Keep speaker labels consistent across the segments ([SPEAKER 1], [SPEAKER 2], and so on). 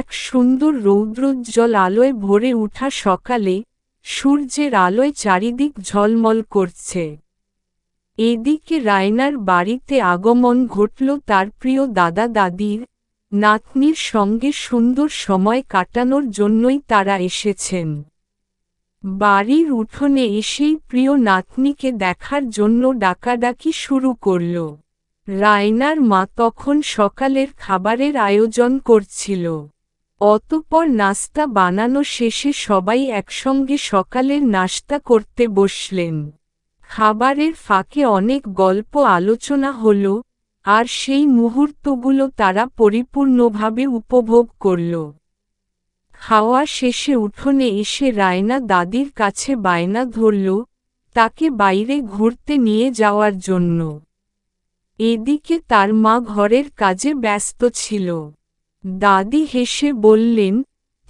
[SPEAKER 1] এক সুন্দর রৌদ্রোজ্জ্বল আলোয় ভরে উঠা সকালে সূর্যের আলোয় চারিদিক ঝলমল করছে। এদিকে রায়নার বাড়িতে আগমন ঘটল তার প্রিয় দাদা দাদির, নাতনির সঙ্গে সুন্দর সময় কাটানোর জন্যই তারা এসেছেন। বাড়ির উঠোনে এসেই প্রিয় নাতনিকে দেখার জন্য ডাকাডাকি শুরু করল। রায়নার মা তখন সকালের খাবারের আয়োজন করছিল। অতপর নাস্তা বানানো শেষে সবাই একসঙ্গে সকালের নাস্তা করতে বসলেন। খাবারের ফাঁকে অনেক গল্প আলোচনা হল, আর সেই মুহূর্তগুলো তারা পরিপূর্ণভাবে উপভোগ করল। খাওয়া শেষে উঠোনে এসে রায়না দাদির কাছে বায়না ধরল, তাকে বাইরে ঘুরতে নিয়ে যাওয়ার জন্য। এদিকে তার মা ঘরের কাজে ব্যস্ত ছিল। দাদি হেসে বললেন,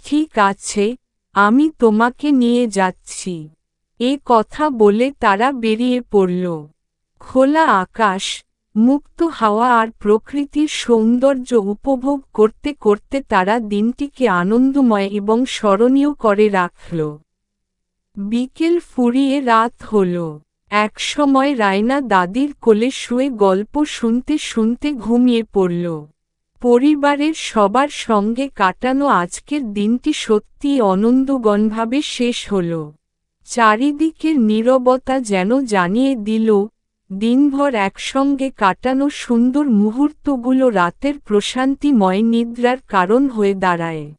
[SPEAKER 1] ঠিক আছে, আমি তোমাকে নিয়ে যাচ্ছি। এ কথা বলে তারা বেরিয়ে পড়ল। খোলা আকাশ, মুক্ত হাওয়া আর প্রকৃতির সৌন্দর্য উপভোগ করতে করতে তারা দিনটিকে আনন্দময় এবং স্মরণীয় করে রাখল। বিকেল ফুরিয়ে রাত হল। একসময় রায়না দাদির কোলে শুয়ে গল্প শুনতে শুনতে ঘুমিয়ে পড়ল। পরিবারের সবার সঙ্গে কাটানো আজকের দিনটি সত্যিই অনন্দগণভাবে শেষ হল। চারিদিকের নীরবতা যেন জানিয়ে দিল, দিনভর একসঙ্গে কাটানো সুন্দর মুহূর্তগুলো রাতের প্রশান্তিময় নিদ্রার কারণ হয়ে দাঁড়ায়।